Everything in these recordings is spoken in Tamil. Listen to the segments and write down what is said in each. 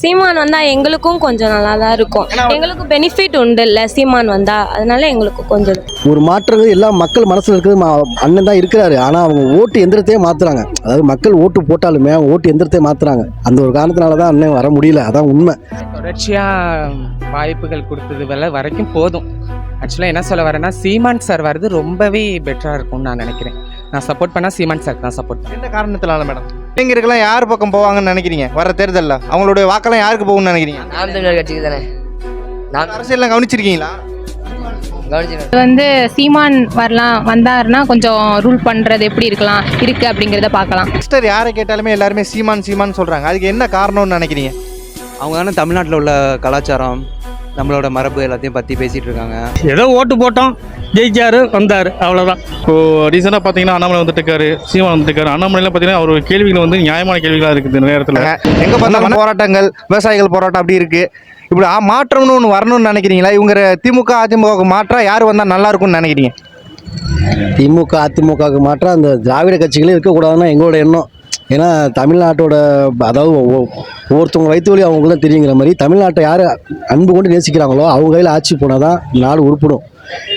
சீமான் வந்தா எங்களுக்கும் கொஞ்சம் நல்லா தான் இருக்கும் எங்களுக்கு பெனிஃபிட் உண்டு இல்ல சீமான் வந்தா. அதனால எங்களுக்கு கொஞ்சம் ஒரு மாற்றங்கள் எல்லா மக்கள் மனசுல இருக்கிறது அண்ணன் தான் இருக்கிறாரு. ஆனா அவங்க ஓட்டு எந்திரத்தையே மாத்துறாங்க. அதாவது மக்கள் ஓட்டு போட்டாலுமே அவங்க ஓட்டு எந்திரத்தையே மாத்துறாங்க. அந்த ஒரு காரணத்தினால தான் அண்ணன் வர முடியல. அதான் உண்மை. தொடர்ச்சியாக வாய்ப்புகள் கொடுத்தது வரை வரைக்கும் போதும். ஆக்சுவலாக என்ன சொல்ல வரேன்னா சீமான் சார் வர்றது ரொம்பவே பெட்டராக இருக்கும்னு நான் நினைக்கிறேன். நான் சப்போர்ட் பண்ணால் சீமான் சார் தான் சப்போர்ட் பண்ணேன் என்ன காரணத்தினால மேடம் இளைஞர்கள்லாம் யார் பக்கம் போவாங்கன்னு நினைக்கிறீங்க? வர தேர்தலில். அவங்களுடைய வாக்கெல்லாம் யாருக்கு போகும்னு நினைக்கிறீங்க? நாம் தமிழர் கட்சிக்கு தானே. நாம் அரசியல்லாம் கவனிச்சிருக்கீங்களா? வந்து சீமான் வரலாம் வந்தாருன்னா கொஞ்சம் ரூல் பண்ணுறது எப்படி இருக்கலாம் இருக்கு அப்படிங்கிறத பார்க்கலாம். சிஸ்டர் யாரை கேட்டாலுமே எல்லாருமே சீமான் சீமான் சொல்றாங்க. அதுக்கு என்ன காரணம்னு நினைக்கிறீங்க? அவங்க தானே தமிழ்நாட்டில் உள்ள கலாச்சாரம் நம்மளோட மரபு எல்லாத்தையும் பற்றி பேசிகிட்டு இருக்காங்க ஏதோ ஓட்டு போட்டோம். ஜெயிச்சாரு வந்தார். அவ்வளோதான் இப்போ ரீசெண்டாக பார்த்தீங்கன்னா அண்ணாமலை வந்துட்டு இருக்காரு சீமான் வந்துட்டு இருக்காரு. அண்ணாமலையில் பார்த்தீங்கன்னா அவர் கேள்விகள் வந்து நியாயமான கேள்விகளாக இருக்குது இந்த நேரத்தில். எங்க பார்த்தாலும் போராட்டங்கள் விவசாயிகள் போராட்டம் அப்படி இருக்கு. இப்படி ஆ, மாற்றம்னு ஒன்று வரணும்னு நினைக்கிறீங்களா? இவங்க திமுக அதிமுக மாற்றம் யார் வந்தால் நல்லா இருக்கும்னு நினைக்கிறீங்க? திமுக அதிமுகவுக்கு மாற்றம் அந்த திராவிட கட்சிகளே இருக்கக்கூடாதுன்னா எங்களோட எண்ணம். ஏன்னா தமிழ்நாட்டோட அதாவது ஒ- ஒவ்வொருத்தவங்க வயிற்று வழி அவங்களுக்கு தான் தெரியுங்கிற மாதிரி தமிழ்நாட்டை யார் அன்பு கொண்டு நேசிக்கிறாங்களோ அவங்க கையில் ஆட்சி போனால் தான் நாடு உருப்படும்.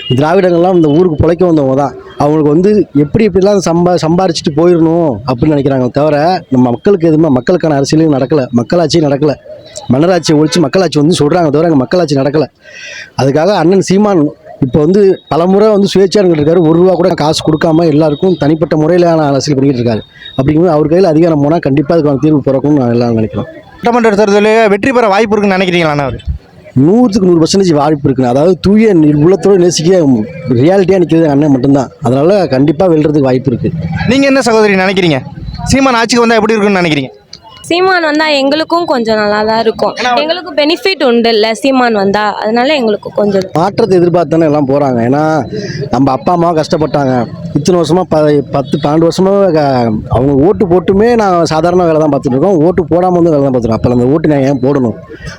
திராவிடங்கள்லாம் இந்த ஊருக்கு பிழைக்க வந்தவங்க தான். அவங்களுக்கு வந்து எப்படி எப்படிலாம் சம்பா சம்பாரிச்சிட்டு போயிடணும் அப்படின்னு நினைக்கிறாங்க தவிர நம்ம மக்களுக்கு எதுவுமே மக்களுக்கான அரசியலும் நடக்கலை. மக்களாட்சியும் நடக்கலை. மன்னராட்சியை ஒழிச்சு மக்களாட்சி வந்து சொல்கிறாங்க தவிர அங்கே மக்களாட்சி நடக்கலை. அதுக்காக அண்ணன் சீமான் இப்போ வந்து பலமுறை வந்து சுயேட்சாளர்கள் இருக்காரு. ஒரு ரூபா கூட காசு கொடுக்காம எல்லாருக்கும் தனிப்பட்ட முறையிலான அரசியல் பண்ணிட்டு இருக்காரு. அப்படிங்கும்போது அவர் கையில் அதிகாரம் போனால் கண்டிப்பாக அதுக்கான தீர்வு பிறக்கும்னு நான் எல்லாரும் நினைக்கிறோம். சட்டமன்ற தேர்தலில் வெற்றி பெற வாய்ப்பு இருக்குன்னு நினைக்கிறீங்களா அவர்? நூற்றுக்கு நூறு பர்சன்டேஜ் வாய்ப்பு இருக்குங்க அதாவது தூய உள்ளத்தோடு நேசிக்க ரியாலிட்டியாக நிற்கிறது அண்ணன் மட்டும்தான். அதனால் கண்டிப்பாக வெல்றதுக்கு வாய்ப்பு இருக்குது நீங்க என்ன சகோதரி நினைக்கிறீங்க? சீமான் ஆட்சிக்கு வந்தா எப்படி இருக்குன்னு நினைக்கிறீங்க? சீமான் வந்தா எங்களுக்கும் கொஞ்சம் நல்லா தான் இருக்கும் எங்களுக்கு பெனிஃபிட் உண்டு இல்ல சீமான் வந்தா. அதனால எங்களுக்கு கொஞ்சம் மாற்றத்தை எதிர்பார்த்து தானே எல்லாம் போகிறாங்க ஏன்னா நம்ம அப்பா அம்மா கஷ்டப்பட்டாங்க. இத்தனை வருஷமாக ப பத்து பன்னெண்டு வருஷமாக க- அவங்க ஓட்டு போட்டுமே நான் சாதாரண வேலை தான் பார்த்துட்டு இருக்கோம். ஓட்டு போடாமல் வந்து வேலை தான் பார்த்துருக்கோம் அப்போ அந்த ஓட்டு நான் ஏன் போடணும்?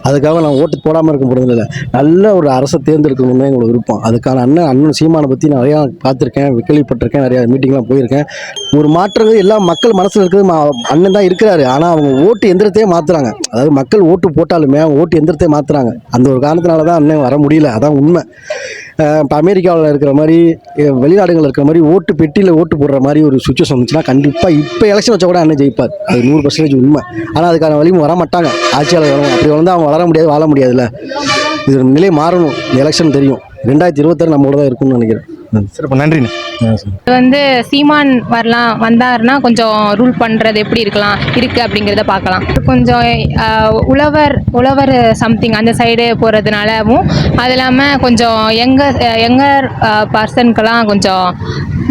அதுக்காக நான் ஓட்டு போடாமல் இருக்க போகிறது இல்லை நல்ல ஒரு அரசை தேர்ந்தெடுக்கணும்னு எங்களோட விருப்பம். அதுக்கான அண்ணன் அண்ணன் சீமானை பற்றி நிறையா பார்த்துருக்கேன் கேள்விப்பட்டிருக்கேன் நிறையா மீட்டிங்லாம் போயிருக்கேன். ஒரு மாற்றங்கள் எல்லா மக்கள் மனசில் இருக்கிறது அண்ணன் தான் இருக்கிறாரு. ஆனால் அவங்க ஓட்டு எந்திரத்தையே மாற்றுறாங்க அதாவது மக்கள் ஓட்டு போட்டாலுமே அவங்க ஓட்டு எந்திரத்தையே மாற்றுறாங்க அந்த ஒரு காரணத்தினால தான் அன்னையும் வர முடியல. அதான் உண்மை. இப்போ அமெரிக்காவில் இருக்கிற மாதிரி வெளிநாடுகளில் இருக்கிற மாதிரி ஓட்டு பெட்டியில் ஓட்டு போடுற மாதிரி ஒரு சுச்சுவேஷன் வந்துச்சுன்னா கண்டிப்பாக இப்போ எலெக்ஷன் வச்சா கூட அண்ணன் ஜெயிப்பார். அது நூறு பர்சன்டேஜ் உண்மை. ஆனால் அதுக்கான வழியும் வர மாட்டாங்க. ஆட்சியாளர் வரணும் அப்படி வளர்ந்து அவங்க வளர முடியாது வாழ முடியாதுல்ல. இது நிலை மாறணும். இந்த எலெக்ஷன் தெரியும். ரெண்டாயிரத்தி இருபத்தாறு நம்மளோட தான் இருக்கும்னு நினைக்கிறேன். சிறப்பு. நன்றிண்ணே. இது வந்து சீமான் வரலாம் வந்தாருன்னா கொஞ்சம் ரூல் பண்ணுறது எப்படி இருக்கலாம் இருக்கு அப்படிங்கிறத பார்க்கலாம். கொஞ்சம் உழவர் உழவர் சம்திங் அந்த சைடு போகிறதுனாலவும் அது இல்லாமல் கொஞ்சம் யங்கர் யங்கர் பர்சனுக்கெல்லாம் கொஞ்சம்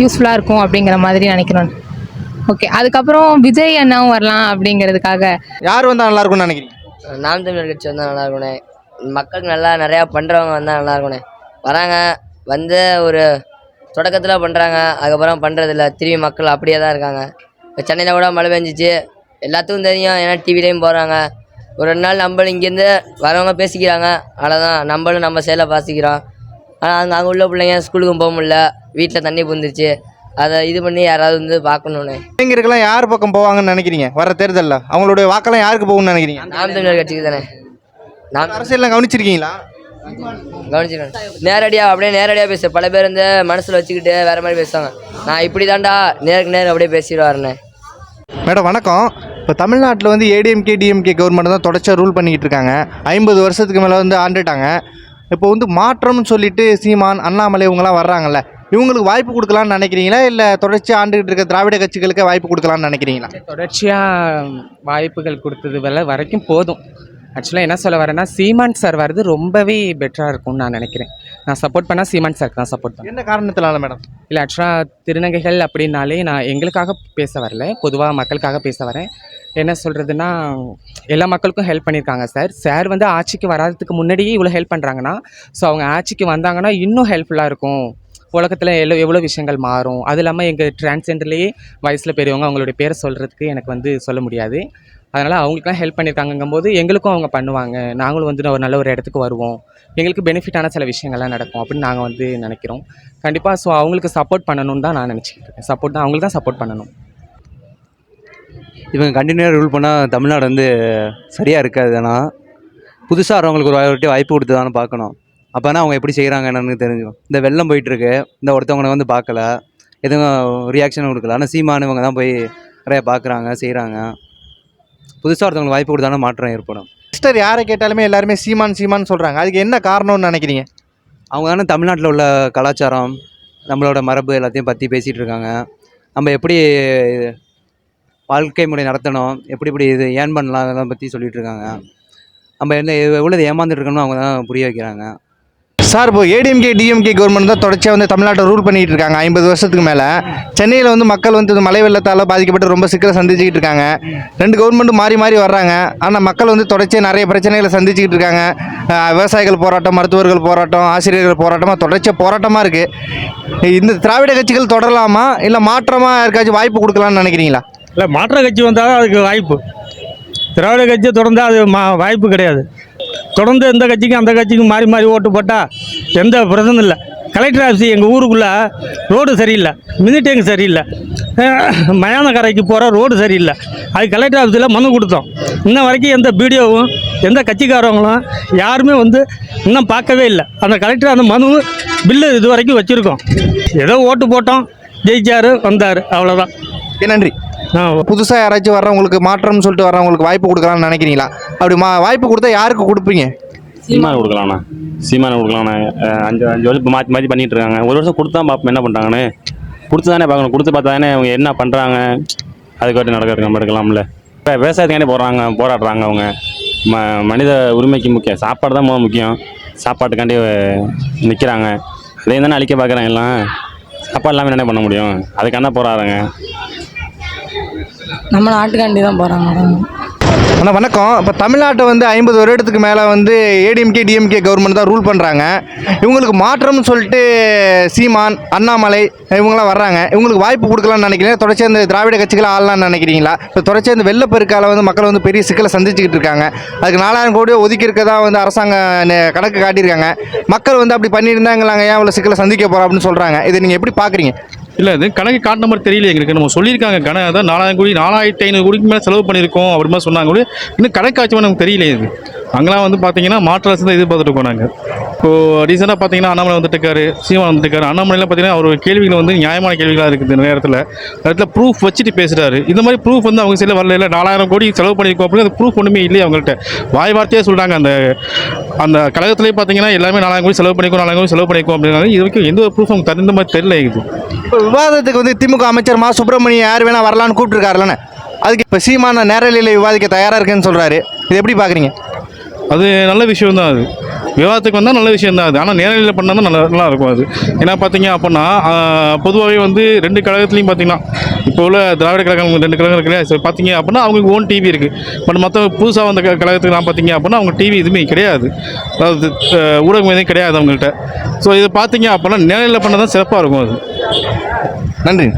யூஸ்ஃபுல்லாக இருக்கும் அப்படிங்கிற மாதிரி நினைக்கிறேன். ஓகே அதுக்கப்புறம் விஜய் அண்ணாவும் வரலாம் அப்படிங்கிறதுக்காக. யார் வந்தா நல்லா இருக்கும்னு நினைக்கிறீங்க? நாம் தமிழர் கட்சி வந்தால் நல்லா இருக்கும்ண்ணே மக்களுக்கு நல்லா நிறையா பண்ணுறவங்க வந்தால் நல்லா இருக்கும்ண்ணே வராங்க வந்து ஒரு தொடக்கத்தில் பண்ணுறாங்க அதுக்கப்புறம் பண்ணுறதில்ல திரும்பி மக்கள் அப்படியே தான் இருக்காங்க. இப்போ சென்னையில் கூட மழை பெஞ்சிச்சு. எல்லாத்துக்கும் தெரியும் ஏன்னா டிவிலையும் போகிறாங்க ஒரு ரெண்டு நாள் நம்மளும் இங்கேருந்து வரவங்க பேசிக்கிறாங்க. அவ்வளோதான் நம்மளும் நம்ம செயலை வாசிக்கிறோம். ஆனால் அங்கே அங்கே உள்ள பிள்ளைங்க ஸ்கூலுக்கும் போக முடியல. வீட்டில் தண்ணி புந்துருச்சு. அதை இது பண்ணி யாராவது வந்து பார்க்கணுண்ணே இளைஞர்கள்லாம் யார் பக்கம் போவாங்கன்னு நினைக்கிறீங்க? வர தேர்தலில். அவங்களுடைய வாக்கெல்லாம் யாருக்கு போகும்னு நினைக்கிறீங்க? நாம் தமிழர் கட்சிக்கு தானே. நாம் அரசியல்லாம் கவனிச்சிருக்கீங்களா? கவனிச்சிருக்கேன். நேரடியாக அப்படியே நேரடியாக பேச. பல பேர் வந்து மனசில் வச்சுக்கிட்டு வேற மாதிரி பேசுவாங்க. நான் இப்படி தான்டா நேருக்கு நேர் அப்படியே பேசிடுவாருண்ணே மேடம் வணக்கம். இப்போ தமிழ்நாட்டில் வந்து ஏடிஎம்கே டிஎம்கே கவர்மெண்ட் தான் தொடர்ச்சியாக ரூல் பண்ணிக்கிட்டு இருக்காங்க. ஐம்பது வருஷத்துக்கு மேலே வந்து ஆண்டுட்டாங்க. இப்போ வந்து மாற்றம்னு சொல்லிட்டு சீமான் அண்ணாமலை இவங்கெல்லாம் வர்றாங்கல்ல இவங்களுக்கு வாய்ப்பு கொடுக்கலான்னு நினைக்கிறீங்களா? இல்லை தொடர்ச்சியாக ஆண்டுகிட்டு இருக்க திராவிட கட்சிகளுக்கு வாய்ப்பு கொடுக்கலான்னு நினைக்கிறீங்களா? தொடர்ச்சியாக வாய்ப்புகள் கொடுத்தது வரை வரைக்கும் போதும். ஆக்சுவலாக என்ன சொல்ல வரேன்னா சீமான் சார் வர்றது ரொம்பவே பெட்டராக இருக்கும்னு நான் நினைக்கிறேன். நான் சப்போர்ட் பண்ணால் சீமான் சார் தான் சப்போர்ட் பண்ணேன் என்ன காரணத்தினால மேடம் இல்லை ஆக்சுவலாக திருநங்கைகள் அப்படின்னாலே நான் எங்களுக்காக பேச வரல. பொதுவாக மக்களுக்காக பேச வரேன். என்ன சொல்கிறதுனா எல்லா மக்களுக்கும் ஹெல்ப் பண்ணியிருக்காங்க சார் சார் வந்து ஆட்சிக்கு வராததுக்கு முன்னாடியே இவ்வளோ ஹெல்ப் பண்ணுறாங்கன்னா ஸோ அவங்க ஆட்சிக்கு வந்தாங்கன்னா இன்னும் ஹெல்ப்ஃபுல்லாக இருக்கும். உலகத்தில் எவ்வளோ எவ்வளோ விஷயங்கள் மாறும். அது இல்லாமல் எங்கள் டிரான்ஸ்ஜெண்டர்லேயே வயசில் பெரியவங்க அவங்களுடைய பேரை சொல்கிறதுக்கு எனக்கு வந்து சொல்ல முடியாது. அதனால் அவங்களுக்குலாம் ஹெல்ப் பண்ணியிருக்காங்கங்கும்போது எங்களுக்கும் அவங்க பண்ணுவாங்க. நாங்களும் வந்து ஒரு நல்ல ஒரு இடத்துக்கு வருவோம். எங்களுக்கு பெனிஃபிட்டான சில விஷயங்கள்லாம் நடக்கும் அப்படின்னு நாங்கள் வந்து நினைக்கிறோம். கண்டிப்பாக ஸோ அவங்களுக்கு சப்போர்ட் பண்ணணும்னு தான் நான் நினச்சிக்கிட்டு இருக்கேன். சப்போர்ட் தான் அவங்களுக்கு தான் சப்போர்ட் பண்ணணும். இவங்க கண்டினியூவாக ரூல் பண்ணால் தமிழ்நாடு வந்து சரியாக இருக்காது ஆனால் புதுசாக வரவங்களுக்கு ஒரு வாய்ப்பு வாய்ப்பு கொடுத்து பார்க்கணும். அப்போனா அவங்க எப்படி செய்கிறாங்க என்னன்னு தெரிஞ்சுக்கும் இந்த வெள்ளம் போயிட்டுருக்கு இந்த ஒருத்தவங்களை வந்து பார்க்கல எதுவும் ரியாக்ஷன் கொடுக்கல. ஆனால் சீமானு இவங்க தான் போய் நிறையா பார்க்குறாங்க செய்கிறாங்க புதுசாக ஒருத்தவங்களுக்கு வாய்ப்பு கொடுத்தானா மாற்றம் ஏற்படும். சிஸ்டர் யாரை கேட்டாலுமே எல்லாருமே சீமான் சீமான் சொல்கிறாங்க அதுக்கு என்ன காரணம்னு நினைக்கிறீங்க? அவங்க தானே தமிழ்நாட்டில் உள்ள கலாச்சாரம் நம்மளோட மரபு எல்லாத்தையும் பற்றி பேசிகிட்டு இருக்காங்க. நம்ம எப்படி வாழ்க்கை முறை நடத்தணும் எப்படி இப்படி இது ஏன் பண்ணலாம் அதெல்லாம் பற்றி சொல்லிட்டு இருக்காங்க. நம்ம என்ன எவ்வளோ ஏமாந்துட்டு இருக்கோம்னு அவங்க தான் புரிய வைக்கிறாங்க. சார் இப்போ ஏடிஎம்கே டிஎம்கே கவர்மெண்ட் தான் தொடர்ச்சியாக வந்து தமிழ்நாட்டை ரூல் பண்ணிட்டு இருக்காங்க. ஐம்பது வருஷத்துக்கு மேலே சென்னையில் வந்து மக்கள் வந்து மழை வெள்ளத்தால் பாதிக்கப்பட்டு ரொம்ப சிக்கலை சந்திச்சுக்கிட்டு இருக்காங்க. ரெண்டு கவர்மெண்ட்டும் மாறி மாறி வர்றாங்க. ஆனால் மக்கள் வந்து தொடர்ச்சியாக நிறைய பிரச்சனைகளை சந்திச்சுக்கிட்டு இருக்காங்க. விவசாயிகள் போராட்டம் மருத்துவர்கள் போராட்டம் ஆசிரியர்கள் போராட்டமாக தொடர்ச்சியாக போராட்டமாக இருக்குது இந்த திராவிட கட்சிகள் தொடரலாமா? இல்லை மாற்றமாக யாருக்காச்சும் வாய்ப்பு கொடுக்கலாம்னு நினைக்கிறீங்களா? இல்லை மாற்ற கட்சி வந்தால் தான் அதுக்கு வாய்ப்பு. திராவிட கட்சியை தொடர்ந்தால் அது மா வாய்ப்பு கிடையாது. தொடர்ந்து எந்த கட்சிக்கும் அந்த கட்சிக்கும் மாறி மாறி ஓட்டு போட்டால் எந்த பிரச்சனையும் இல்லை. கலெக்டர் ஆஃபீஸ் எங்கள் ஊருக்குள்ளே ரோடு சரியில்லை மினி டேங்க் சரியில்லை. மயான கரைக்கு போகிற ரோடு சரியில்லை. அது கலெக்டர் ஆஃபீஸில் மனு கொடுத்தோம். இன்ன வரைக்கும் எந்த பிடிஓவும் எந்த கட்சிக்காரவங்களும் யாருமே வந்து இன்னும் பார்க்கவே இல்லை. அந்த கலெக்டர் அந்த மனு பில்லு இது வரைக்கும் வச்சுருக்கோம். ஏதோ ஓட்டு போட்டோம். ஜெயிச்சார் வந்தார். அவ்வளோதான் ஓகே நன்றி. புதுசாக யாராச்சும் வர்றவங்களுக்கு மாற்றம்னு சொல்லிட்டு வர்றவங்களுக்கு வாய்ப்பு கொடுக்கலாம்னு நினைக்கிறீங்களா? அப்படி மா வாய்ப்பு கொடுத்தா யாருக்கு கொடுப்பீங்க? சீமான் கொடுக்கலாண்ணா சீமான் கொடுக்கலாண்ணா அஹ் அஞ்சு அஞ்சு வருஷம் மாற்றி மாற்றி பண்ணிட்டு இருக்காங்க ஒரு வருஷம் கொடுத்து தான் பார்ப்போம் என்ன பண்ணுறாங்கன்னு கொடுத்து தானே பார்க்கணும். கொடுத்து பார்த்தா தானே அவங்க என்ன பண்ணுறாங்க அதுக்கு வாட்டி நடக்கிறது நம்ம எடுக்கலாம்ல. இப்போ விவசாயத்துக்காண்டி போடுறாங்க போராடுறாங்க அவங்க. ம மனித உரிமைக்கு முக்கியம். சாப்பாடு தான் முக்கியம். சாப்பாட்டுக்காண்டி நிற்கிறாங்க அதையும் தானே அழிக்க பார்க்குறாங்க எல்லாம். சாப்பாடு இல்லாமல் என்ன பண்ண முடியும்? அதுக்காண்டி போராடுறாங்க. நம்ம நாட்டுக்காண்டி தான் போகிறாங்க அண்ணா வணக்கம். இப்போ தமிழ்நாட்டை வந்து ஐம்பது வருடத்துக்கு மேலே வந்து ஏடிஎம்கே டிஎம்கே கவர்மெண்ட் தான் ரூல் பண்ணுறாங்க இவங்களுக்கு மாற்றம்னு சொல்லிட்டு சீமான் அண்ணாமலை இவங்களாம் வர்றாங்க. இவங்களுக்கு வாய்ப்பு கொடுக்கலாம்னு நினைக்கிறீங்க தொடர்ச்சியாக இந்த திராவிட கட்சிகளை ஆளலாம்னு நினைக்கிறீங்களா? இப்போ தொடர்ச்சியாக இந்த வெள்ளப்பெருக்கால வந்து மக்கள் வந்து பெரிய சிக்கலை சந்திச்சுக்கிட்டு இருக்காங்க. அதுக்கு நாலாயிரம் கோடி ஒதுக்கி இருக்கதா வந்து அரசாங்கம் கணக்கு காட்டியிருக்காங்க. மக்கள் வந்து அப்படி பண்ணியிருந்தாங்களாங்க ஏன் இவ்வளோ சிக்கலை சந்திக்க போகிறோம் அப்படின்னு சொல்கிறாங்க இதை நீங்கள் எப்படி பார்க்குறீங்க இல்லை இது கணக்கு காட்டின மாதிரி தெரியல எங்களுக்கு. நம்ம சொல்லியிருக்காங்க கணக்கு. அதான் நாலாயிரம் கோடி நாலாயிரத்தி ஐநூறு கோடிக்கு மேலே செலவு பண்ணியிருக்கோம் அப்படி மாதிரி சொன்னாங்க. இன்னும் கணக்காட்சி நமக்கு தெரியல இது. அங்கெல்லாம் வந்து பார்த்தீங்கன்னா மாற்று அரசு தான் எதிர்பார்த்துட்டு இருக்கோம் நாங்கள் இப்போது ரீசெண்டாக பார்த்தீங்கன்னா அண்ணாமலை வந்துட்டு இருக்காரு சீமான் வந்துட்டு இருக்காரு. அண்ணாமலையில் பார்த்தீங்கன்னா அவர் கேள்விகள் வந்து நியாயமான கேள்விகளாக இருக்குது இந்த நேரத்தில். நேரத்தில் ப்ரூஃப் வச்சுட்டு பேசுகிறாரு இந்த மாதிரி ப்ரூஃப் வந்து அவங்க சில வரல இல்லை. நாலாயிரம் கோடி செலவு பண்ணியிருக்கோம் அப்படின்னு அந்த ப்ரூஃப் ஒன்றுமே இல்லையே அவங்கள்ட்ட. வாய் வார்த்தையே சொல்கிறாங்க அந்த அந்த கழகத்துலேயே பார்த்தீங்கன்னா எல்லாமே நாலாயிரம் கோடி செலவு பண்ணிக்கோ நாலாயிரம் கோடி செலவு பண்ணிக்கோ அப்படின்னாலும் இது வரைக்கும் எந்த ஒரு ப்ரூஃப் அவங்க தகுந்த மாதிரி தெரியல இது. இப்போ விவாதத்துக்கு வந்து திமுக அமைச்சர் மா சுப்பிரமணியம் யார் வேணால் வரலான்னு கூப்பிட்டுருக்காருலண்ணே அதுக்கு இப்போ சீமான நேரலையில் விவாதிக்க தயாராக இருக்குன்னு சொல்கிறாரு இது எப்படி பார்க்குறீங்க அது நல்ல விஷயம் தான் அது. விவாதத்துக்கு வந்தால் நல்ல விஷயம் தான் அது. ஆனால் நேரடியில் பண்ணால் தான் நல்லா நல்லா இருக்கும் அது. ஏன்னா பார்த்தீங்க அப்படின்னா பொதுவாகவே வந்து ரெண்டு கழகத்துலையும் பார்த்தீங்கன்னா இப்போ உள்ள திராவிட கழகம் ரெண்டு கழகம் இருக்கு இல்லையா சரி பார்த்தீங்க அப்படின்னா அவங்களுக்கு ஓன் டிவி இருக்குது பட் மற்ற புதுசாக வந்த கழகத்துக்கு கழகத்துக்குலாம் பார்த்தீங்க அப்படின்னா அவங்க டிவி எதுவுமே கிடையாது. அதாவது ஊடகம் எதுவும் கிடையாது அவங்கள்ட்ட. ஸோ இதை பார்த்தீங்க அப்படின்னா நேரடியில் பண்ணால் தான் சிறப்பாக இருக்கும் அது. நன்றி.